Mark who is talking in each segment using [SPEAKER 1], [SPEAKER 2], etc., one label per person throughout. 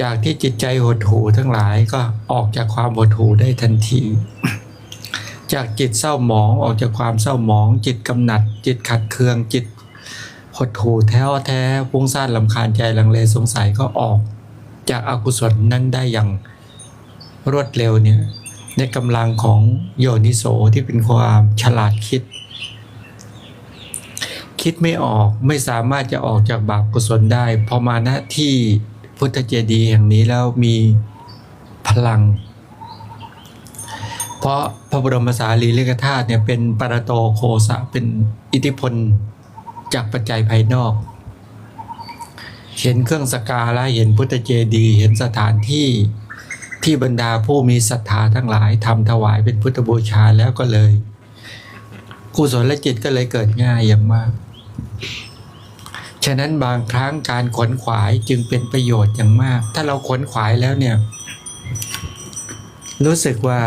[SPEAKER 1] จากที่จิตใจหดหู่ทั้งหลายก็ออกจากความหดหู่ได้ทันที จากจิตเศร้าหมองออกจากความเศร้าหมอง จิตกำหนัด จิตขัดเคืองจิตหดหู่แท้วแท้ฟุ้งซ่านลำคาญใจลังเลสงสัยก็ออก จากอากุศลนั้นได้อย่างรวดเร็วเนี่ยในกำลังของโยนิโสที่เป็นความฉลาดคิด คิดไม่ออกไม่สามารถจะออกจากบาปกุศลได้พอมาณที่ พุทธเจดีย์แห่งนี้แล้วมีพลัง เพราะพระบรมสารีริกธาตุเนี่ยเป็นปรโตโคสะเป็นอิทธิพลจากปัจจัยภายนอก เห็นเครื่องสการะเห็นพุทธเจดีย์เห็นสถานที่ที่บรรดาผู้มีศรัทธาทั้งหลายทำถวายเป็นพุทธบูชาแล้วก็เลยกุศลจิตก็เลยเกิดง่ายอย่างมาก ฉะนั้นบางครั้งการขวนขวายจึงเป็นประโยชน์อย่างมาก ถ้าเราขวนขวายแล้วเนี่ย รู้สึกว่า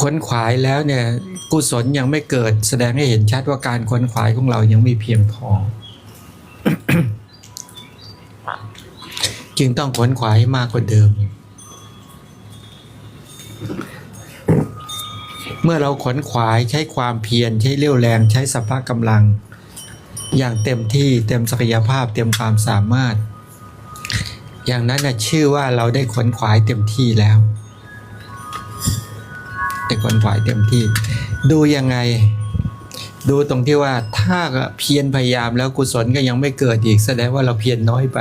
[SPEAKER 1] ขวนขวายแล้วเนี่ยกุศลยังไม่เกิด แสดงให้เห็นชัดว่าการขวนขวายของเรายังไม่เพียงพอ จึงต้องขวนขวายมากกว่าเดิม เมื่อเราขวนขวายใช้ความเพียรใช้เรี่ยวแรงใช้สัพพะกำลัง อย่างเต็มที่เต็มศักยภาพเต็มความสามารถ อย่างนั้นนะชื่อว่าเราได้ขนขวายเต็มที่แล้วได้ขนขวายเต็มที่ ดูยังไง ดูตรงที่ว่าถ้าเพียรพยายามแล้วกุศลก็ยังไม่เกิดอีกแสดงว่าเราเพียรน้อยไป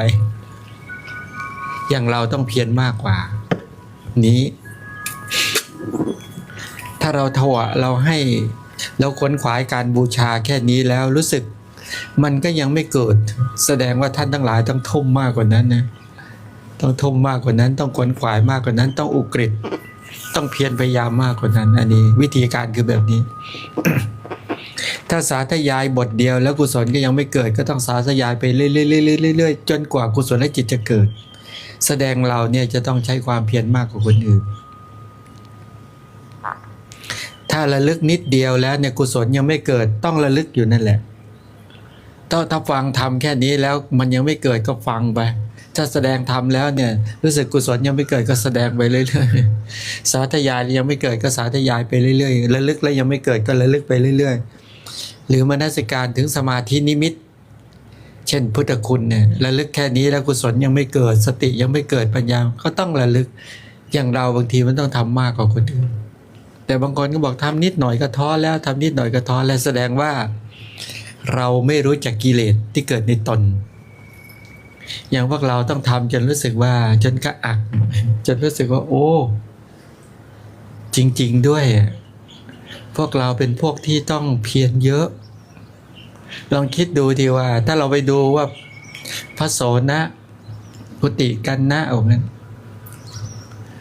[SPEAKER 1] อย่างเราต้องเพียรมากกว่า นี้ ถ้าเราถวะเราให้เราขวนขวายการบูชาแค่นี้แล้วรู้สึก มันก็ยังไม่เกิด แสดงว่าท่านทั้งหลายต้องทุ่มมากกว่านั้นนะต้องทุ่มมากกว่านั้น ต้องขวนขวายมากกว่านั้น ต้องอุกฤษต้องเพียรพยายามมากกว่านั้น อันนี้ วิธีการคือแบบนี้ ถ้าสาธยายบทเดียวแล้วกุศลก็ยังไม่เกิด ก็ต้องสาธยายไปเรื่อยๆๆๆจนกว่ากุศลและจิตจะเกิด แสดงเราเนี่ยจะต้องใช้ความเพียรมากกว่าคนอื่นถ้าระลึกนิดเดียวแล้วเนี่ยกุศลยังไม่เกิดต้องระลึกอยู่นั่นแหละ ถ้าถ้าฟังทำแค่นี้แล้วมันยังไม่เกิดก็ฟังไป ถ้าแสดงทำแล้วเนี่ยรู้สึกกุศลยังไม่เกิดก็แสดงไปเรื่อยๆ สาธยายยังไม่เกิดก็สาธยายไปเรื่อยๆระลึกแล้วยังไม่เกิดก็ระลึกไปเรื่อยๆ หรือมนสิการถึงสมาธินิมิต เช่นพุทธคุณเนี่ยระลึกแค่นี้แล้วกุศลยังไม่เกิด สติยังไม่เกิดปัญญาก็ต้องระลึกอย่างเราบางทีมันต้องทำมากกว่าคนอื่นแต่บางคนก็บอกทำนิดหน่อยก็ท้อแล้วทำนิดหน่อยก็ท้อแล้วแสดงว่า เราไม่รู้จักกิเลสที่เกิดในตน อย่างพวกเราต้องทำจนรู้สึกว่า จนกระอัก จนรู้สึกว่า โอ้ จริง ๆ ด้วย พวกเราเป็นพวกที่ต้องเพียรเยอะ ลองคิดดูทีว่า ถ้าเราไปดูว่าพระโสนะพุติกันนะเอางั้น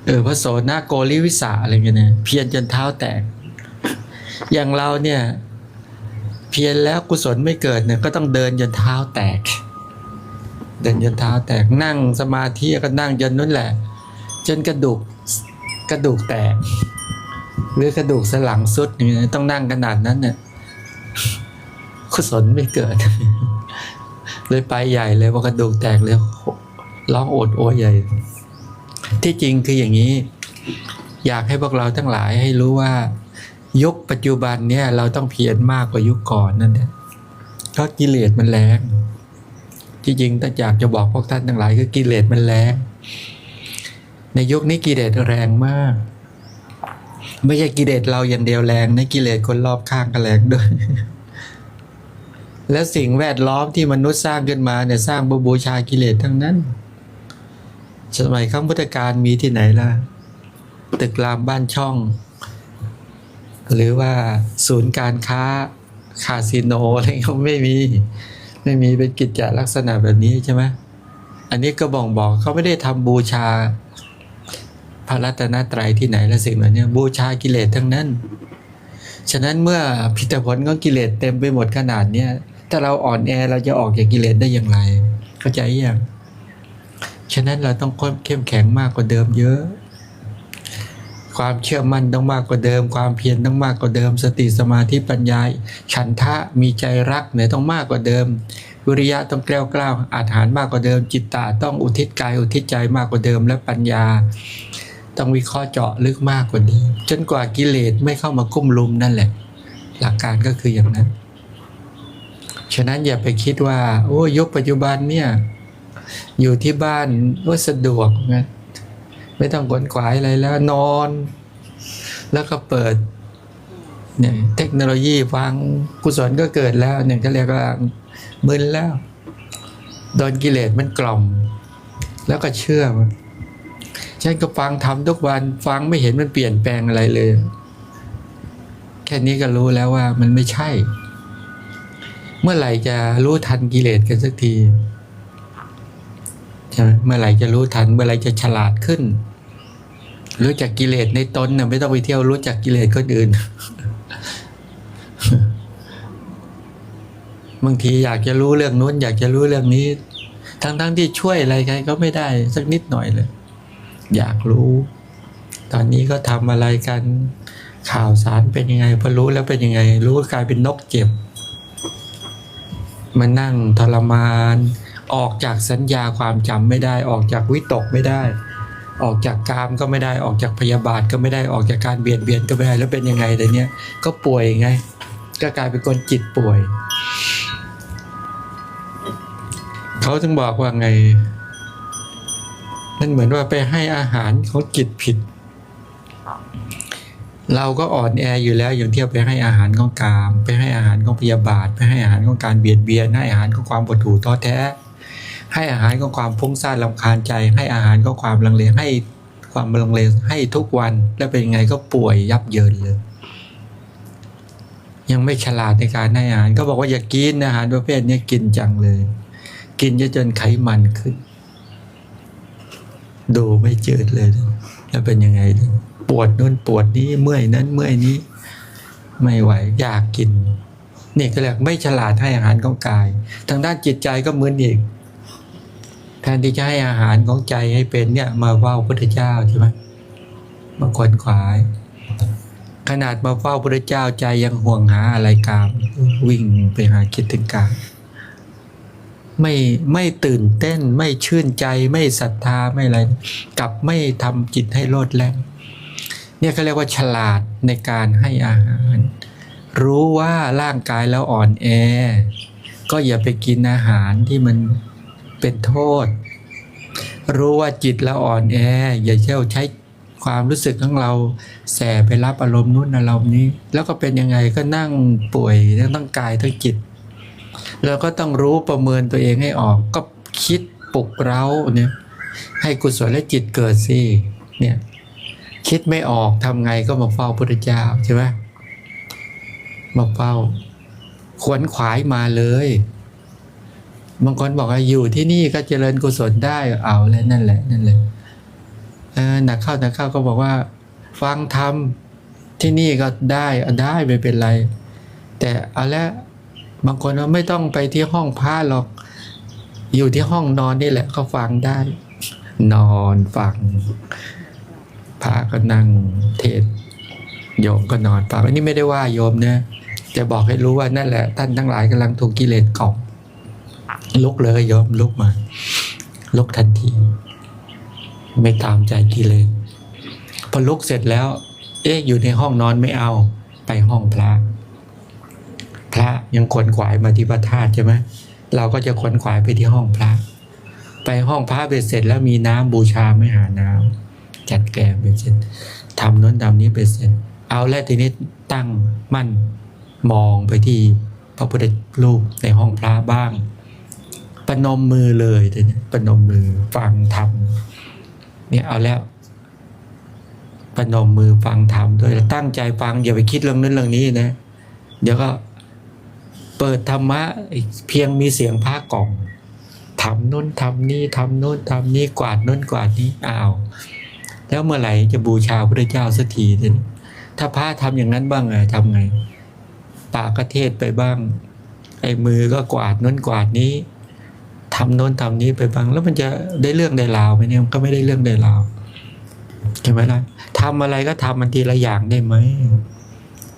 [SPEAKER 1] เออพระโสนะโกริวิสาอะไรเงี้ยนะเพียรจนเท้าแตก อย่างเราเนี่ย เพียรแล้วกุศลไม่เกิดเนี่ยก็ต้องเดินจนเท้าแตก เดินจนเท้าแตกนั่งสมาธิก็นั่งจนนั่นแหละ จนกระดูกกระดูกแตก หรือกระดูกสลังสุดอย่างเงี้ยต้องนั่งขนาดนั้นเนี่ยกุศลไม่เกิด เลยไปใหญ่เลยว่ากระดูกแตกเลยร้องโอดโอยใหญ่ ที่จริงคืออย่างนี้ อยากให้พวกเราทั้งหลายให้รู้ว่า ยุคปัจจุบันเนี่ยเราต้องเพียรมากกว่ายุคก่อนนั่นแหละเพราะกิเลสมันแรงที่จริงถ้าอยากจะบอกพวกท่านทั้งหลายคือกิเลสมันแรงในยุคนี้กิเลสแรงมาก ไม่ใช่กิเลสเราอย่างเดียวแรงนะกิเลสคนรอบข้างก็แรงด้วย และสิ่งแวดล้อมที่มนุษย์สร้างขึ้นมาเนี่ยสร้างบบูชากิเลสทั้งนั้นสมัยครั้งพุทธกาลมีที่ไหนล่ะ ตึกรามบ้านช่อง หรือว่าศูนย์การค้าคาสิโนอะไรเขาไม่มี ไม่มีเป็นกิจจลักษณะแบบนี้ใช่ไหมอันนี้ก็บ่งบอกเขาไม่ได้ทำบูชา พระรัตนตรัยที่ไหนและสิ่งเหล่านี้บูชากิเลสทั้งนั้น ฉะนั้นเมื่อพิจผลของกิเลสเต็มไปหมดขนาดเนี้ยถ้าเราอ่อนแอเราจะออกจากกิเลสได้อย่างไร เข้าใจยังฉะนั้นเราต้องเข้มแข็งมากกว่าเดิมเยอะ ความเชื่อมั่นต้องมากกว่าเดิม ความเพียรต้องมากกว่าเดิม สติสมาธิปัญญาฉันทะมีใจรักเนี่ยต้องมากกว่าเดิม วิริยะต้องแกล้วกล้าอาถรรพ์มากกว่าเดิม จิตตาต้องอุทิศกายอุทิศใจมากกว่าเดิม และปัญญา ต้องวิเคราะห์เจาะลึกมากกว่านี้ จนกว่ากิเลสไม่เข้ามากุ้มลุมนั่นแหละ หลักการก็คืออย่างนั้นฉะนั้นอย่าไปคิดว่า โอ้ยุคปัจจุบันเนี่ยอยู่ที่บ้านว่าสะดวกนะ ไม่ต้องขวนขวายอะไรแล้วนอน แล้วก็เปิดเนี่ยเทคโนโลยีฟังกุศลก็เกิดแล้วเนี่ยก็เรียกว่ามึนแล้วโดนกิเลสมันกล่อม แล้วก็เชื่อมันฉันก็ฟังทำทุกวันฟังไม่เห็นมันเปลี่ยนแปลงอะไรเลย แค่นี้ก็รู้แล้วว่ามันไม่ใช่ เมื่อไหร่จะรู้ทันกิเลสกันสักทีใช่ไหมเมื่อไหร่จะรู้ทัน เมื่อไหร่จะฉลาดขึ้น รู้จักกิเลสในตนน่ะไม่ต้องไปเที่ยวรู้จักกิเลสคนอื่น บางทีอยากจะรู้เรื่องนู้น อยากจะรู้เรื่องนี้ ทั้งๆที่ช่วยอะไรใครก็ไม่ได้ สักนิดหน่อยเลย อยากรู้ ตอนนี้ก็ทำอะไรกัน ข่าวสารเป็นยังไงพอรู้แล้วเป็นยังไง รู้ก็กลายเป็นนกเจ็บมานั่งทรมาน ออกจากสัญญาความจำไม่ได้ ออกจากวิตกไม่ได้ ออกจากกามก็ไม่ได้ออกจากพยาบาทก็ไม่ได้ออกจากการเบียดเบียนก็ไม่ได้แล้วเป็นยังไงแต่เนี้ยก็ป่วยไง ก็กลายเป็นคนจิตป่วย เขาถึงบอกว่าไงนั่นเหมือนว่าไปให้อาหารของจิตผิด เราก็อ่อนแออยู่แล้วอย่างเที่ยวไปให้อาหารของกาม ไปให้อาหารของพยาบาท ไปให้อาหารของการเบียดเบียนให้อาหารของความปวดหูท้อแท้ ให้อาหารของความฟุ้งซ่านลำคาญใจ ให้อาหารของความลังเลให้ความลังเลให้ทุกวันแล้วเป็นยังไงก็ป่วยยับเยินเลย ยังไม่ฉลาดในการให้อาหาร ก็บอกว่าอย่ากกินอาหารประเภทนี้กินจังเลย กินจะจนไขมันขึ้น ดูไม่จืดเลย แล้วเป็นยังไง ปวดนู่นปวดนี้เมื่อยนั้นเมื่อยนี้ ไม่ไหวอยากกินนี่ก็เรียกไม่ฉลาดให้อาหารของกาย ทางด้านจิตใจก็เหมือนอีก แทนที่จะให้อาหารของใจให้เป็นเนี่ยมาเฝ้าพระพุทธเจ้าใช่ไหมมาขวนขวาย ขนาดมาเฝ้าพระพุทธเจ้าใจยังห่วงหาอะไรกาม วิ่งไปหาคิดถึงกามไม่ไม่ตื่นเต้นไม่ชื่นใจไม่ศรัทธาไม่อะไรกลับไม่ทำจิตให้โลดแล่นเนี่ยเขาเรียกว่าฉลาดในการให้อาหาร รู้ว่าร่างกายแล้วอ่อนแอ ก็อย่าไปกินอาหารที่มัน เป็นโทษ รู้ว่าจิตเราอ่อนแอ อย่าเชี่ยวใช้ความรู้สึกของเราแสไปรับอารมณ์นู้นอารมณ์นี้ แล้วก็เป็นยังไงก็นั่งป่วยทั้งกายทั้งจิตเราก็ต้องรู้ประเมินตัวเองให้ออก ก็คิดปลุกเร้าเนี่ยให้กุศลและจิตเกิดสิเนี่ยคิดไม่ออกทำไงก็มาเฝ้าพุทธเจ้าใช่ไหมมาเฝ้าขวนขวายมาเลย บางคนบอกว่าอยู่ที่นี่ก็เจริญกุศลได้เอาแล้วนั่นแหละนั่นแหละหนักเข้าหนักเข้าก็บอกว่า ฟังธรรมที่นี่ก็ได้ได้ไม่เป็นไร แต่เอาละบางคนว่าไม่ต้องไปที่ห้องพระหรอก อยู่ที่ห้องนอนนี่แหละก็ฟังได้ นอนฟังพระก็นั่งเทศโยมก็นอนฟังอันนี้ไม่ได้ว่าโยมนะจะบอกให้รู้ว่านั่นแหละ ท่านทั้งหลายกำลังถูกกิเลสเกาะ ลุกเลยโยมลุกมาลุกทันที ไม่ตามใจกิเลสพอลุกเสร็จแล้ว เอ๊ะอยู่ในห้องนอนไม่เอา ไปห้องพระ พระยังขวนขวายมาที่พระธาตุใช่ไหมเราก็จะขวนขวายไปที่ห้องพระ ไปห้องพระเบ็ดเสร็จแล้วมีน้ำบูชาไม่หาน้ำจัดแกงเบ็ดเสร็จทำโน้นทำนี้เบ็ดเสร็จ เอาแล้วทีนี้ตั้งมั่นมองไปที่พระพุทธรูปในห้องพระบ้าง ประนมมือเลยทีนี้ประนมมือฟังธรรมเนี่ยเอาแล้วประนมมือฟังธรรมโดยตั้งใจฟังอย่าไปคิดเรื่องนั้นเรื่องนี้นะ เดี๋ยวก็เปิดธรรมะเพียงมีเสียงพระกล่อมทำนู้นทำนี่ทำนู้นทำนี่กวาดนู้นกวาดนี้อ้าวแล้วเมื่อไหร่จะบูชาพระเจ้าสักทีเนี่ยถ้าพระทำอย่างนั้นบ้างอะทำไง ปากก็เทศไปบ้าง ไอ้มือก็กวาดนู้นกวาดนี้ ทำโน้นทำนี้ไปบ้างแล้วมันจะได้เรื่องได้ราวไหมเนี่ยมันก็ไม่ได้เรื่องได้ราวใช่ไหมล่ะทำอะไรก็ทำมันทีละอย่างได้ไหม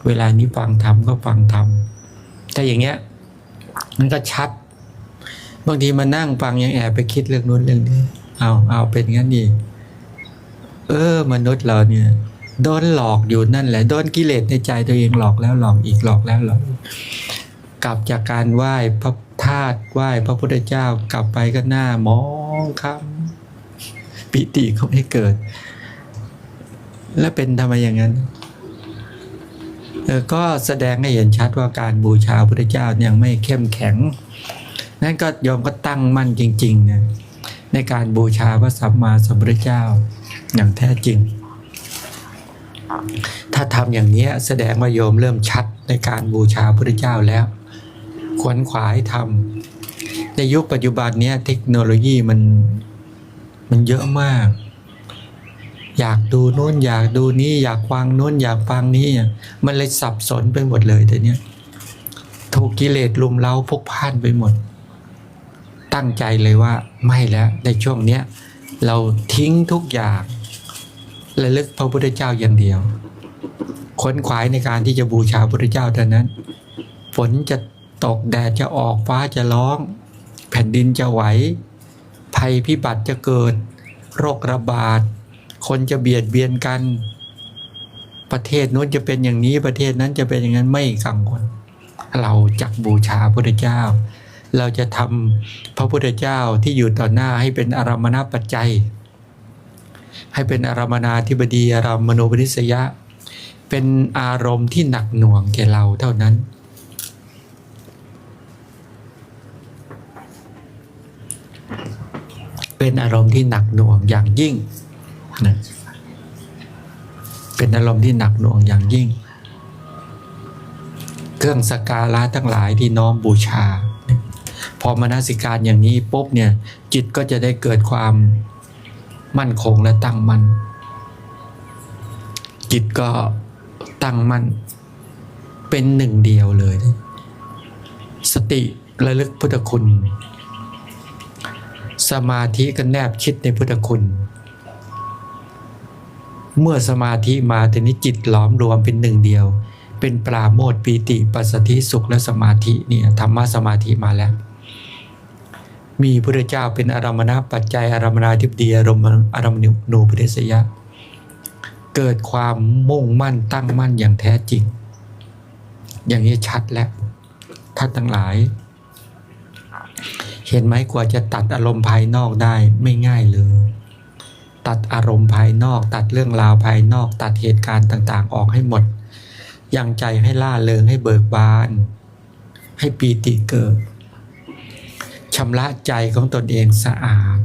[SPEAKER 1] เวลานี้ฟังทำก็ฟังทำถ้าอย่างเงี้ยมันก็ชัด บางทีมานั่งฟังยังแอบไปคิดเรื่องนู้นเรื่องนี้เอาเอาเป็นงั้นดีเออ มนุษย์เราเนี่ยโดนหลอกอยู่นั่นแหละโดนกิเลสในใจตัวเองหลอกแล้วหลอกอีกหลอกแล้วหลอก กลับจากการไหว้พระธาตุไหว้พระพุทธเจ้ากลับไปก็หน้ามองคำปิติเขาไม่เกิด แล้วเป็นทำไมอย่างนั้นก็แสดงให้เห็นชัดว่าการบูชาพระพุทธเจ้ายังไม่เข้มแข็ง นั่นก็โยมก็ตั้งมั่นจริงๆนี่ยในการบูชาพระสัมมาสัมพุทธเจ้าอย่างแท้จริง ถ้าทำอย่างนี้แสดงว่าโยมเริ่มชัดในการบูชาพระพุทธเจ้าแล้ว ขวนขวายทำในยุคปัจจุบันนี้เทคโนโลยีมันมันเยอะมาก อยากดูโน้นอยากดูนี้อยากฟังโน้นอยากฟังนี้มันเลยสับสนไปหมดเลยแต่เนี้ยถูกกิเลสลุมเล้าพกพ่านไปหมด ตั้งใจเลยว่าไม่แล้วในช่วงเนี้ยเราทิ้งทุกอย่างระลึกพระพุทธเจ้าอย่างเดียว ค้นขวายในการที่จะบูชาพระพุทธเจ้าเท่านั้น ฝนจะ ตกแดดจะออกฟ้าจะร้อง แผ่นดินจะไหว ภัยพิบัติจะเกิด โรคระบาด คนจะเบียดเบียนกัน ประเทศนู้นจะเป็นอย่างนี้ประเทศนั้นจะเป็นอย่างนั้นไม่กังวลเราจักบูชาพระพุทธเจ้า เราจะทำพระพุทธเจ้าที่อยู่ต่อหน้าให้เป็นอารมณปัจจัย ให้เป็นอารามนาธิบดีอารามมโนปนิสยะ เป็นอารมณ์ที่หนักหน่วงแก่เราเท่านั้น เป็นอารมณ์ที่หนักหน่วงอย่างยิ่งนะเป็นอารมณ์ที่หนักหน่วงอย่างยิ่ง เครื่องสกการะทั้งหลายที่น้อมบูชา พอมานสิการอย่างนี้ปุ๊บเนี่ยจิตก็จะได้เกิดความมั่นคงและตั้งมั่นจิตก็ตั้งมั่นเป็นหนึ่งเดียวเลย สติระลึกพุทธคุณ สมาธิก็แนบชิดในพุทธคุณ เมื่อสมาธิมาทีนี้จิตหลอมรวมเป็นหนึ่งเดียว เป็นปราโมทปีติปัสสธิสุขและสมาธิเนี่ยธรรมะสมาธิมาแล้ว มีพระเจ้าเป็นอารมณปัจจัยอารมณาธิบดีอารมณ์อารมณนูปเดสยะ เกิดความมุ่งมั่นตั้งมั่นอย่างแท้จริง อย่างนี้ชัดแล้วท่านทั้งหลาย เห็นไหมกว่าจะตัดอารมณ์ภายนอกได้ไม่ง่ายเลยตัดอารมณ์ภายนอก ตัดเรื่องราวภายนอก ตัดเหตุการณ์ต่างๆ ออกให้หมด ยังใจให้ล่าเริงให้เบิกบาน ให้ปีติเกิดชำระใจของตนเองสะอาด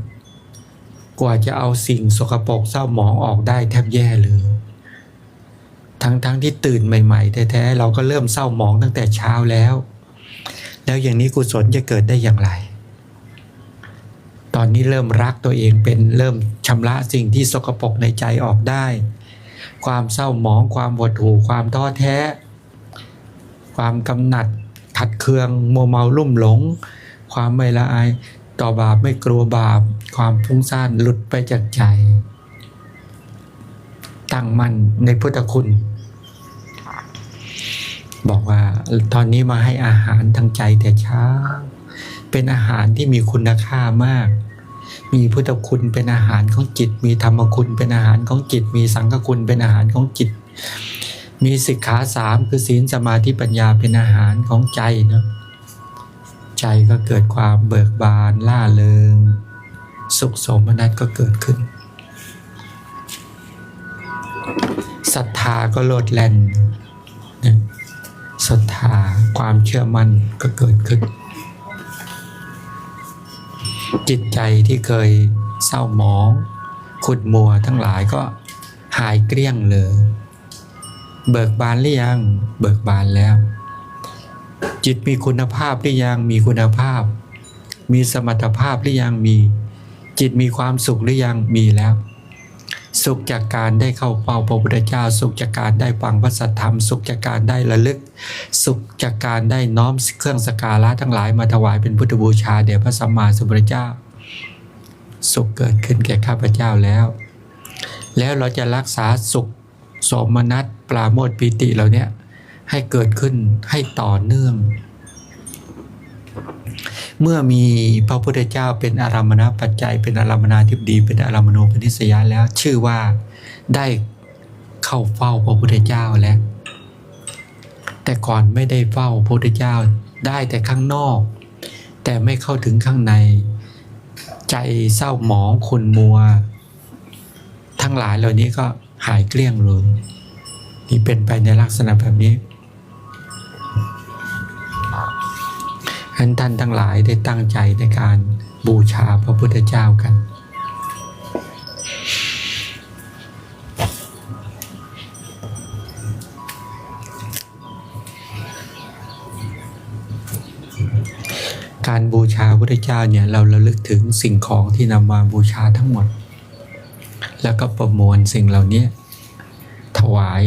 [SPEAKER 1] กว่าจะเอาสิ่งสกปรกเศร้าหมองออกได้แทบแย่เลย ทั้งๆทที่ตื่นใหม่ๆ แท้ๆเราก็เริ่มเศร้าหมองตั้งแต่เช้าแล้ว แล้วอย่างนี้กุศลจะเกิดได้อย่างไร ตอนนี้เริ่มรักตัวเองเป็นเริ่มชำระสิ่งที่สกปรกในใจออกได้ ความเศร้าหมองความหดหู่ความท้อแท้ ความกำหนัดขัดเคืองมัวเมาลุ่มหลง ความไม่ละอายต่อบาปไม่กลัวบาป ความฟุ้งซ่านหลุดไปจากใจ ตั้งมั่นในพุทธคุณ บอกว่าตอนนี้มาให้อาหารทางใจแต่เช้าเป็นอาหารที่มีคุณค่ามาก มีพุทธคุณเป็นอาหารของจิต มีธรรมคุณเป็นอาหารของจิต มีสังฆคุณเป็นอาหารของจิต มีสิกขาสามคือศีลสมาธิปัญญาเป็นอาหารของใจเนาะใจก็เกิดความเบิกบานล่าเริง สุขสมนัตก็เกิดขึ้นศรัทธาก็โลดแล่นศรัทธาความเชื่อมั่นก็เกิดขึ้น จิตใจที่เคยเศร้าหมอง ขุดมัวทั้งหลายก็หายเกลี้ยงเลย เบิกบานหรือยัง เบิกบานแล้ว จิตมีคุณภาพหรือยัง มีคุณภาพ มีสมรรถภาพหรือยัง มี จิตมีความสุขหรือยัง มีแล้ว สุขจากการได้เข้าเฝ้าพระพุทธเจ้า สุขจากการได้ฟังพระสัทธรรม สุขจากการได้ระลึก สุขจากการได้น้อมเครื่องสการะทั้งหลายมาถวายเป็นพุทธบูชาแด่พระสัมมาสัมพุทธเจ้า สุขเกิดขึ้นแก่ข้าพเจ้าแล้ว แล้วเราจะรักษาสุขสมนัตปราโมทปีติเหล่านี้ให้เกิดขึ้นให้ต่อเนื่อง เมื่อมีพระพุทธเจ้าเป็นอารามณปัจจัย เป็นอารามนาธิบดีเป็นอารามโนปนิสยาแล้ว ชื่อว่าได้เข้าเฝ้าพระพุทธเจ้าแล้ว แต่ก่อนไม่ได้เฝ้าพระพุทธเจ้าได้แต่ข้างนอก แต่ไม่เข้าถึงข้างใน ใจเศร้าหมองขุนมัว ทั้งหลายเหล่านี้ก็หายเกลี้ยงเลยนี่เป็นไปในลักษณะแบบนี้ ฉะนั้นท่านทั้งหลายได้ตั้งใจในการบูชาพระพุทธเจ้ากัน การบูชาพระพุทธเจ้าเนี่ยเราระลึกถึงสิ่งของที่นำมาบูชาทั้งหมด แล้วก็ประมวลสิ่งเหล่านี้ถวาย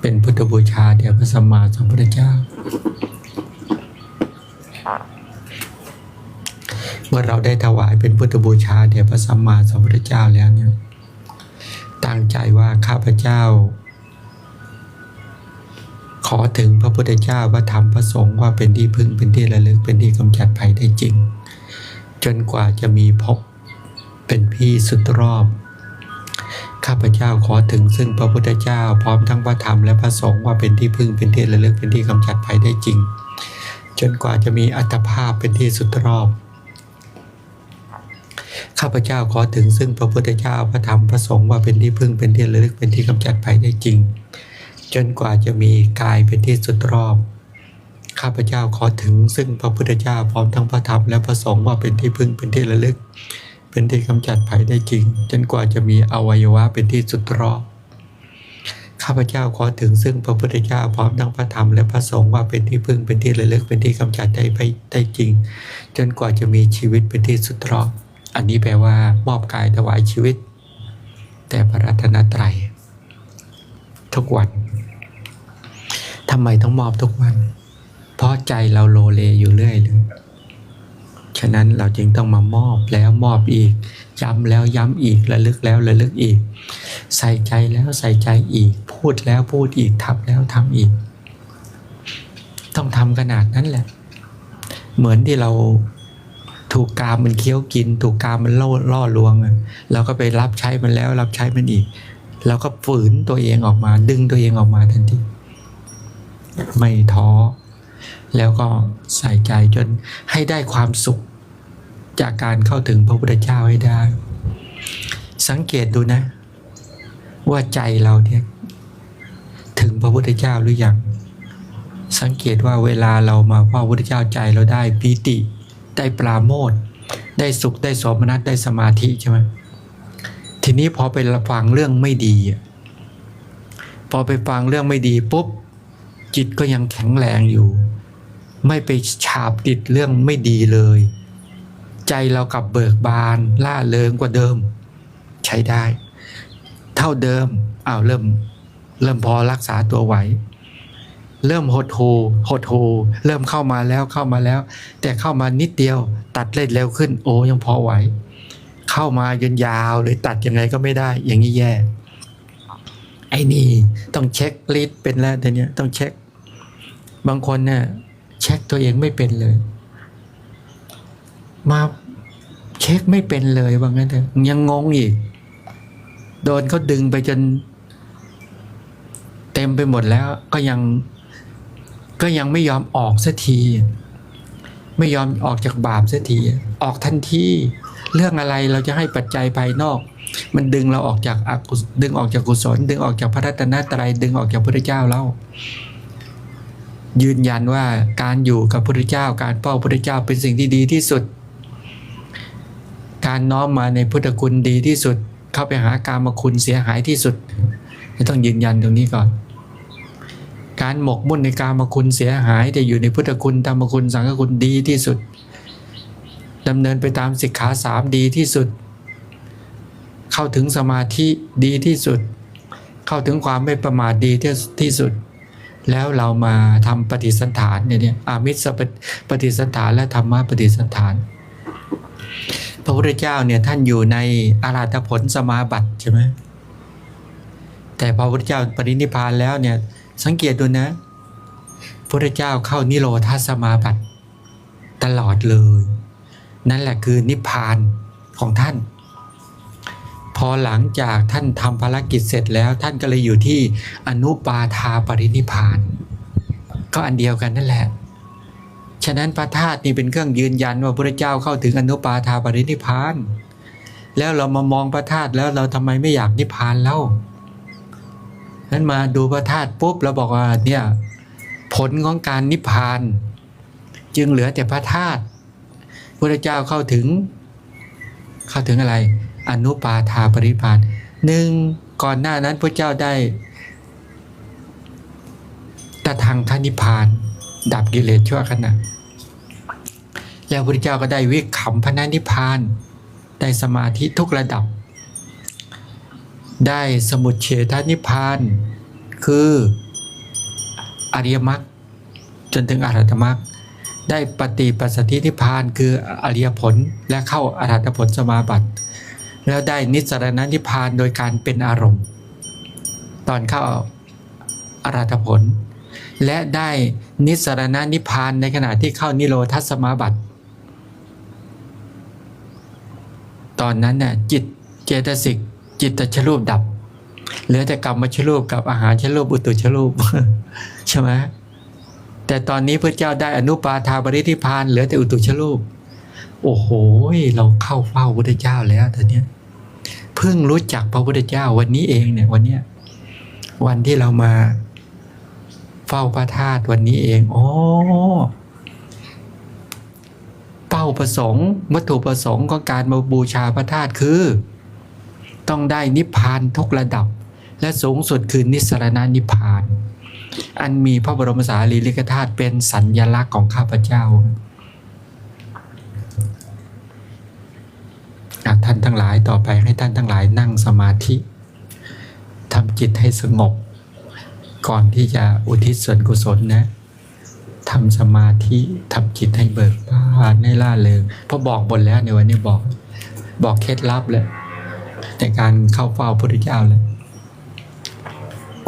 [SPEAKER 1] เป็นพุทธบูชาแด่พระสัมมาสัมพุทธเจ้า เมื่อเราได้ถวายเป็นพุทธบูชาแด่พระสัมมาสัมพุทธเจ้าแล้วเนี่ยตั้งใจว่าข้าพเจ้า ขอถึงพระพุทธเจ้าว่าธรรมพระสงฆ์ว่าเป็นที่พึ่งเป็นที่ระลึกเป็นที่กำจัดภัยได้จริง จนกว่าจะมีพบเป็นพี่สุดรอบ ข้าพเจ้าขอถึงซึ่งพระพุทธเจ้า พร้อมทั้งพระธรรมและพระสงฆ์ว่าเป็นที่พึ่งเป็นที่ระลึกเป็นที่กำจัดภัยได้จริง จนกว่าจะมีอัตภาพเป็นที่สุดรอบ ข้าพเจ้าขอถึงซึ่งพระพุทธเจ้าพระธรรมพระสงฆ์ว่าเป็นที่พึ่งเป็นที่ระลึกเป็นที่กำจัดภัยได้จริง จนกว่าจะมีกายเป็นที่สุดรอบ ข้าพเจ้าขอถึงซึ่งพระพุทธเจ้าพร้อมทั้งพระธรรมและพระสงฆ์ว่าเป็นที่พึ่งเป็นที่ระลึก เป็นที่กำจัดภัยได้จริง จนกว่าจะมีอวัยวะเป็นที่สุดรอบข้าพเจ้าขอถึงซึ่งพระพุทธเจ้าพร้อมทั้งพระธรรมและพระสงฆ์ว่าเป็นที่พึ่งเป็นที่ระลึกเป็นที่กำจัดได้ไปได้จริง จนกว่าจะมีชีวิตเป็นที่สุดรอบ อันนี้แปลว่ามอบกายถวายชีวิต แต่พระรัตนตรัยทุกวันทำไมต้องมอบทุกวัน เพราะใจเราโลเลอยู่เรื่อยเลยฉะนั้นเราจึงต้องมามอบแล้วมอบอีก ย้ำแล้วย้ำอีกระลึกแล้วระลึกอีก ใส่ใจแล้วใส่ใจอีก พูดแล้วพูดอีกทำแล้วทำอีก ต้องทำขนาดนั้นแหละ เหมือนที่เรา ถูกกามมันเคี้ยวกิน ถูกกามมันล่อล่อลวงเราก็ไปรับใช้มันแล้ว รับใช้มันอีกเราก็ฝืนตัวเองออกมา ดึงตัวเองออกมาทันทีไม่ท้อ แล้วก็ใส่ใจจนให้ได้ความสุข จากการเข้าถึงพระพุทธเจ้าให้ได้ สังเกตดูนะ ว่าใจเราเนี่ยถึงพระพุทธเจ้าหรือยังสังเกตว่าเวลาเรามาเฝ้าพระพุทธเจ้าใจเราได้ปีติ ได้ปราโมทได้สุขได้สมนัตได้สมาธิใช่ไหมทีนี้พอไปฟังเรื่องไม่ดี พอไปฟังเรื่องไม่ดีปุ๊บจิตก็ยังแข็งแรงอยู่ ไม่ไปฉาบติดเรื่องไม่ดีเลย ใจเรากลับเบิกบานล่าเริงกว่าเดิม ใช้ได้ เท่าเดิมอ้าวเริ่ม เริ่มพอรักษาตัวไหว เริ่มหดหูหดหูเริ่มเข้ามาแล้วเข้ามาแล้ว แต่เข้ามานิดเดียวตัดเล่นเร็วขึ้น โอ้ยังพอไหว เข้ามาจนยาวเลยตัดยังไงก็ไม่ได้ อย่างนี้แย่ ไอ้นี่ต้องเช็คลิสต์เป็นแล้วแต่เนี้ต้องเช็ค บางคนเนี่ยเช็คตัวเองไม่เป็นเลย มาเช็คไม่เป็นเลยว่างั้นเถอะยังงงอีก โดนเขาดึงไปจน เต็มไปหมดแล้วก็ยัง ก็ยังไม่ยอมออกสักที ไม่ยอมออกจากบาปสักทีออกทันทีเรื่องอะไรเราจะให้ปัจจัยภายนอก มันดึงเราออกจากอกุศดึงออกจากกุศล ดึงออกจากพระรัตนตรัยดึงออกจากพระเจ้าเรายืนยันว่าการอยู่กับพระเจ้า การเฝ้าพระเจ้าเป็นสิ่งที่ดีที่สุด การน้อมมาในพุทธคุณดีที่สุด เข้าไปหาการมคุณเสียหายที่สุด ต้องยืนยันตรงนี้ก่อน การหมกมุ่นในการมคุณเสียหาย แต่อยู่ในพุทธคุณธรรมคุณสังฆคุณดีที่สุดดำเนินไปตามสิกขาสามดีที่สุด เข้าถึงสมาธิดีที่สุด เข้าถึงความไม่ประมาทดีที่ที่สุด แล้วเรามาทำปฏิสันฐานเนี่ยเนี่ยอามิสปฏิสันฐานและธรรมะปฏิสันฐาน พระพุทธเจ้าเนี่ยท่านอยู่ในอาราธผลสมาบัติใช่ไหมแต่พอพระพุทธเจ้าปรินิพพานแล้วเนี่ย สังเกตดูนะพระเจ้าเข้านิโรธาสมาบัติตลอดเลย นั่นแหละคือนิพพานของท่าน พอหลังจากท่านทำภารกิจเสร็จแล้วท่านก็เลยอยู่ที่อนุปาทาปรินิพพาน ก็อันเดียวกันนั่นแหละ ฉะนั้นพระธาตุนี่เป็นเครื่องยืนยันว่าพระเจ้าเข้าถึงอนุปาทาปรินิพพาน แล้วเรามามองพระธาตุแล้วเราทำไมไม่อยากนิพพานเล่า นั้นมาดูพระธาตุปุ๊บเราบอกว่าเนี่ยผลของการนิพพาน จึงเหลือแต่พระธาตุพระเจ้าเข้าถึง เข้าถึงอะไร อนุปาทาปริพานหนึ่งก่อนหน้านั้นพระเจ้าได้ตะทางคนิพพาน ดับกิเลสชั่วขณะแล้วพระเจ้าก็ได้วิขำพระนิพพาน ได้สมาธิทุกระดับ ได้สมุทเฉทนิพพานคืออริยมรรคจนถึงอรหัตมรรคได้ปฏิปัสสินิพพานคืออริยผลและเข้าอรหัตผลสมาบัติ แล้วได้นิสรณนิพพานโดยการเป็นอารมณ์ ตอนเข้าอรหัตผล และได้นิสรณนิพพานในขณะที่เข้านิโรธสมาบัติ ตอนนั้นน่ะจิตเจตสิก จิตตชรูปดับ เหลือแต่กรรมชรูปกับอาหารชรูปอุตุชรูปใช่ไหมแต่ตอนนี้พระเจ้าได้อนุปาทาบริธิพานเหลือแต่อุตุชรูป โอ้โหเราเข้าเฝ้าพระพุทธเจ้าแล้วตอนนี้เพิ่งรู้จักพระพุทธเจ้าวันนี้เองเนี่ยวันเนี้ยวันที่เรามาเฝ้าพระธาตุวันนี้เองโอ้เป้าประสงค์วัตถุประสงค์ของการมาบูชาพระธาตุคือ ต้องได้นิพพานทุกระดับ และสูงสุดคือนิสรณนิพพาน อันมีพระบรมสารีริกธาตุเป็นสัญญลักษณ์ของข้าพเจ้าท่านทั้งหลายต่อไปให้ท่านทั้งหลายนั่งสมาธิทำจิตให้สงบ ก่อนที่จะอุทิศส่วนกุศลนะทำสมาธิทำจิตให้เบิกบานให้ล่าเริงเพราะบอกบนแล้วในวันนี้บอก บอกเคล็ดลับเลย ในการเข้าเฝ้าพระพุทธเจ้าเลย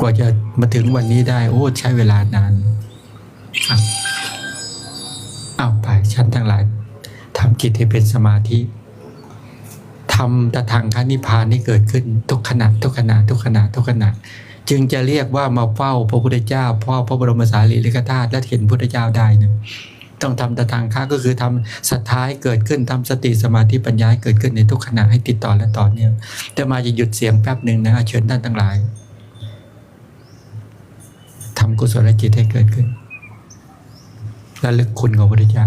[SPEAKER 1] กว่าจะมาถึงวันนี้ได้ โอ้ ใช้เวลานานอะเอาไปชั้นทั้งหลายทำจิตให้เป็นสมาธิทำตะทางคันิพพานให้เกิดขึ้น ทุกขณะทุกขณะทุกขณะทุกขณะจึงจะเรียกว่ามาเฝ้าพระพุทธเจ้าเฝ้าพระบรมสารีริกธาตุและเห็นพระพุทธเจ้าได้นะ ต้องทำตะทางค้าก็คือทำศรัทธาให้เกิดขึ้นทำสติสมาธิปัญญาให้เกิดขึ้นในทุกขณะให้ติดต่อและต่อเนื่องแต่มาจะหยุดเสียงแป๊บหนึ่งนะเชิญท่านทั้งหลายทำกุศลจิตให้เกิดขึ้นและลึกคุณของพระพุทธเจ้า